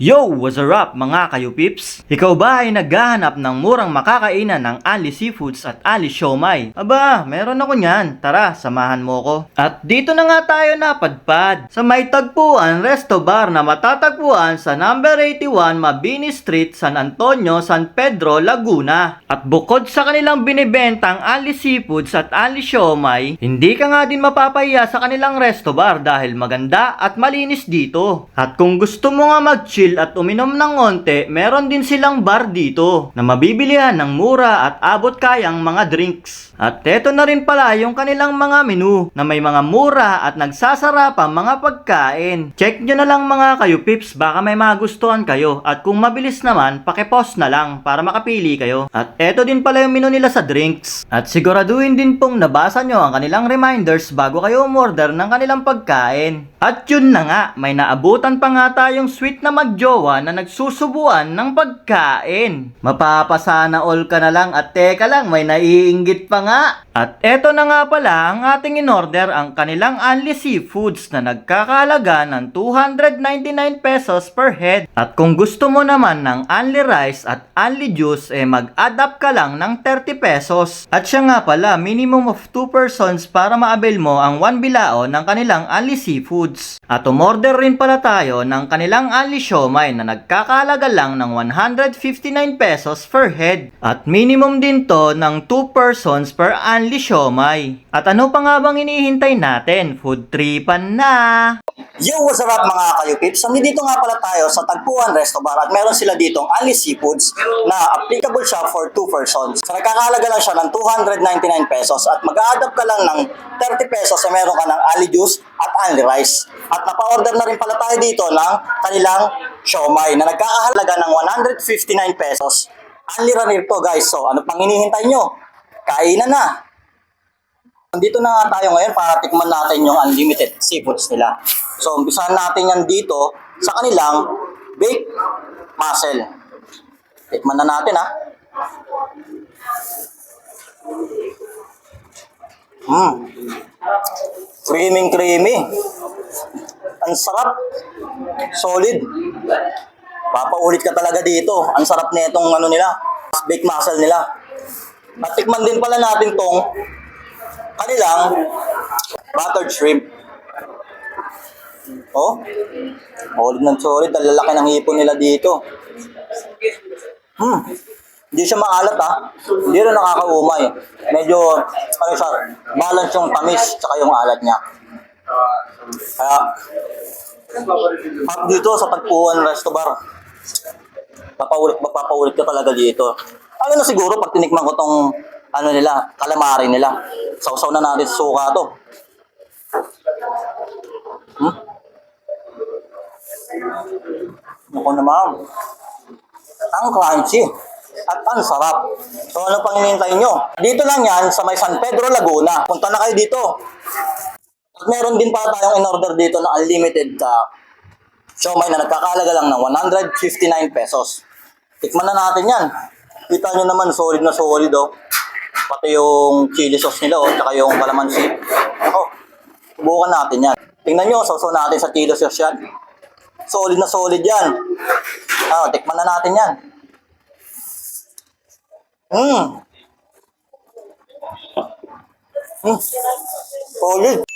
Yo! What's up mga kayo pips? Ikaw ba ay naghahanap ng murang makakainan ng Ali Seafoods at Ali Siomay? Aba, meron ako niyan. Tara, samahan mo ko. At dito na nga tayo napadpad sa may tagpuan resto bar na matatagpuan sa number 81 Mabini Street, San Antonio, San Pedro, Laguna. At bukod sa kanilang binibentang Ali Seafoods at Ali Siomay, hindi ka nga din mapapahiya sa kanilang resto bar dahil maganda at malinis dito. At kung gusto mo nga mag-chill at uminom ng onte, meron din silang bar dito na mabibilihan ng mura at abot kayang mga drinks. At eto na rin pala yung kanilang mga menu na may mga mura at nagsasara pa mga pagkain. Check nyo na lang mga kayo pips baka may magustuhan kayo at kung mabilis naman pakipost na lang para makapili kayo. At eto din pala yung menu nila sa drinks. At siguraduhin din pong nabasa nyo ang kanilang reminders bago kayo umorder ng kanilang pagkain. At yun na nga, may naabutan pa nga tayong sweet na magjowa na nagsusubuan ng pagkain. Mapapasana all ka na lang at teka lang, may naiinggit pa nga. At eto na nga pala ang ating in-order ang kanilang Only Seafoods na nagkakalaga ng 299 pesos per head. At kung gusto mo naman ng Only Rice at Only Juice, eh mag-add up ka lang ng 30 pesos. At siya nga pala, minimum of 2 persons para ma-avail mo ang 1 bilao ng kanilang Only Seafoods. At umorder rin pala tayo ng kanilang Only Siomay na nagkakalaga lang ng 159 pesos per head. At minimum din to ng 2 persons per Only Siomay. At ano pa nga bang inihintay natin? Food tripan na! Yo, what's up mga kayo pips? Nandito nga pala tayo sa Tagpuan Resto Bar at meron sila ditong Ali Seafoods na applicable siya for 2 persons. So nagkakalaga lang siya ng 299 pesos at mag-a-add up ka lang ng 30 pesos na meron ka ng Ali Juice at Ali Rice. At napa-order na rin pala tayo dito ng kanilang siomay na nagkakahalaga ng 159 pesos. Ali Ranir to guys. So ano pang hinihintay nyo? Kainan na! Nandito na nga tayo ngayon para tikman natin yung unlimited seafoods nila. So, umpisahan natin yan dito sa kanilang baked mussel. Tikman na natin ha. Mmm. Creamy creamy. Ang sarap. Solid. Papaulit ka talaga dito. Ang sarap nitong ano nila. Baked mussel nila. At tikman din pala natin tong kanilang buttered shrimp. Oh, solid ng solid. Ang lalaki ng hipon nila dito. Hmm. Hindi siya maalat ha. Hindi rin nakakaumay. Medyo, ano siya, balance yung tamis tsaka yung alat niya. Kaya, pag dito sa Tagpuan Resto Bar, papaulit, papaulit ka talaga dito. Ano na siguro pag tinikman ko tong ano nila, calamari nila. Sausaw na natin sa suka to. Hmm? Ako naman. Ang crunchy. At ang sarap. So ano pang hinihintay nyo? Dito lang yan sa may San Pedro, Laguna. Punta na kayo dito. At meron din pa tayong in-order dito na unlimited uh, siomay na nagkakalaga lang ng 159 pesos. Tikman na natin yan. Kita nyo naman, solid na solid oh. Pati yung chili sauce nila oh, tsaka yung calamansi. Oh, subukan natin yan. Tingnan nyo, sausaw natin sa chili sauce yan. Solid na solid yan. Ah, tikman na natin yan. Hmm. Hmm. Solid.